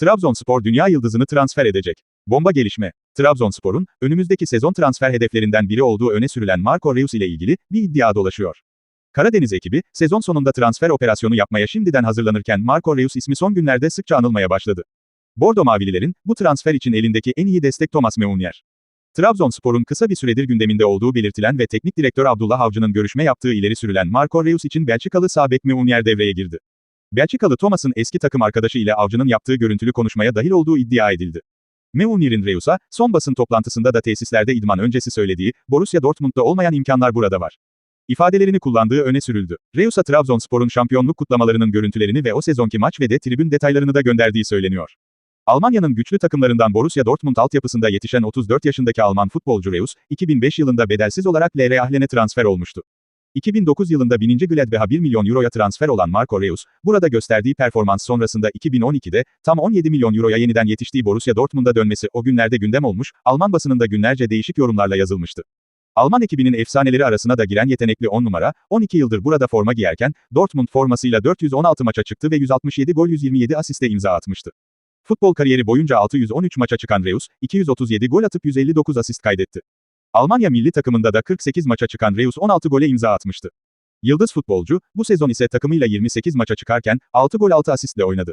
Trabzonspor dünya yıldızını transfer edecek. Bomba gelişme. Trabzonspor'un, önümüzdeki sezon transfer hedeflerinden biri olduğu öne sürülen Marco Reus ile ilgili, bir iddia dolaşıyor. Karadeniz ekibi, sezon sonunda transfer operasyonu yapmaya şimdiden hazırlanırken Marco Reus ismi son günlerde sıkça anılmaya başladı. Bordo Mavililerin, bu transfer için elindeki en iyi destek Thomas Meunier. Trabzonspor'un kısa bir süredir gündeminde olduğu belirtilen ve teknik direktör Abdullah Avcı'nın görüşme yaptığı ileri sürülen Marco Reus için Belçikalı sağ bek Meunier devreye girdi. Belçikalı Thomas'ın eski takım arkadaşı ile Avcı'nın yaptığı görüntülü konuşmaya dahil olduğu iddia edildi. Meunier'in Reus'a, son basın toplantısında da tesislerde idman öncesi söylediği, Borussia Dortmund'da olmayan imkanlar burada var. ifadelerini kullandığı öne sürüldü. Reus'a Trabzonspor'un şampiyonluk kutlamalarının görüntülerini ve o sezonki maç ve de tribün detaylarını da gönderdiği söyleniyor. Almanya'nın güçlü takımlarından Borussia Dortmund altyapısında yetişen 34 yaşındaki Alman futbolcu Reus, 2005 yılında bedelsiz olarak LR Ahlen'e transfer olmuştu. 2009 yılında 1000. Gladbach'a 1 milyon euroya transfer olan Marco Reus, burada gösterdiği performans sonrasında 2012'de, tam 17 milyon euroya yeniden yetiştiği Borussia Dortmund'a dönmesi o günlerde gündem olmuş, Alman basınında günlerce değişik yorumlarla yazılmıştı. Alman ekibinin efsaneleri arasına da giren yetenekli 10 numara, 12 yıldır burada forma giyerken, Dortmund formasıyla 416 maça çıktı ve 167 gol 127 asiste imza atmıştı. Futbol kariyeri boyunca 613 maça çıkan Reus, 237 gol atıp 159 asist kaydetti. Almanya milli takımında da 48 maça çıkan Reus 16 gole imza atmıştı. Yıldız futbolcu, bu sezon ise takımıyla 28 maça çıkarken, 6 gol 6 asistle oynadı.